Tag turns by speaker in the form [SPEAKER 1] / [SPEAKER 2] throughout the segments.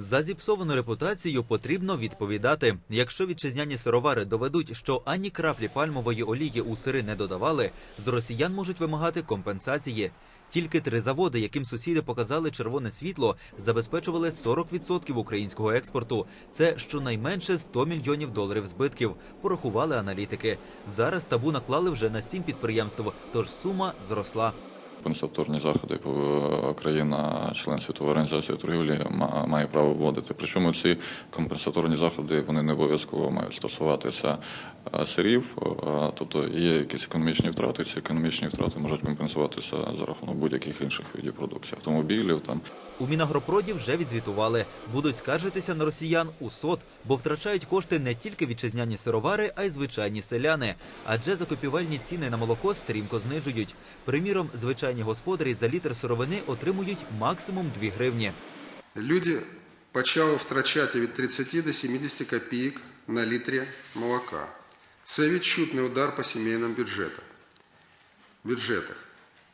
[SPEAKER 1] За зіпсовану репутацію потрібно відповідати. Якщо вітчизняні сировари доведуть, що ані краплі пальмової олії у сири не додавали, з росіян можуть вимагати компенсації. Тільки три заводи, яким сусіди показали червоне світло, забезпечували 40% українського експорту. Це щонайменше 100 мільйонів доларів збитків. Порахували аналітики. Зараз табу наклали вже на сім підприємств, тож сума зросла.
[SPEAKER 2] Компенсаторні заходи по- країна, член світової організації торгівлі, ма- має право вводити. Причому ці компенсаторні заходи вони не обов'язково мають стосуватися е, сирів, е, тобто є якісь економічні втрати. Ці економічні втрати можуть компенсуватися за рахунок будь-яких інших видів продукції, автомобілів там.
[SPEAKER 1] У Мінагропроді вже відзвітували. Будуть скаржитися на росіян у СОТ, бо втрачають кошти не тільки вітчизняні сировари, а й звичайні селяни. Адже закупівельні ціни на молоко стрімко знижують. Приміром, звичайні господарі за літр сировини отримують максимум 2 гривні.
[SPEAKER 3] Люди почали втрачати від 30 до 70 копійок на літрі молока. Це відчутний удар по сімейним бюджетам. бюджетах.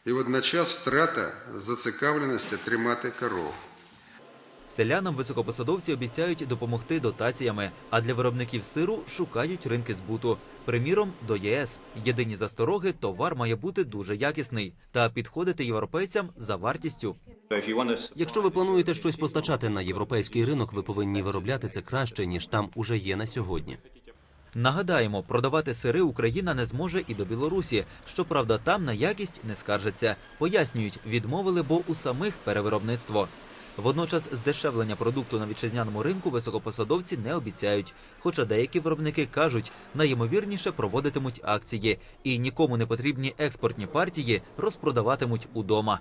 [SPEAKER 3] І водночас втрата зацікавленості тримати коров.
[SPEAKER 1] Селянам високопосадовці обіцяють допомогти дотаціями, а для виробників сиру шукають ринки збуту. Приміром, до ЄС. Єдині застороги товар має бути дуже якісний та підходити європейцям за вартістю.
[SPEAKER 4] Якщо ви плануєте щось постачати на європейський ринок, ви повинні виробляти це краще ніж там уже є на сьогодні.
[SPEAKER 1] Нагадаємо, продавати сири Україна не зможе і до Білорусі. Щоправда, там на якість не скаржаться. Пояснюють, відмовили, бо у самих перевиробництво. Водночас здешевлення продукту на вітчизняному ринку високопосадовці не обіцяють. Хоча деякі виробники кажуть, найімовірніше проводитимуть акції і нікому не потрібні експортні партії розпродаватимуть удома.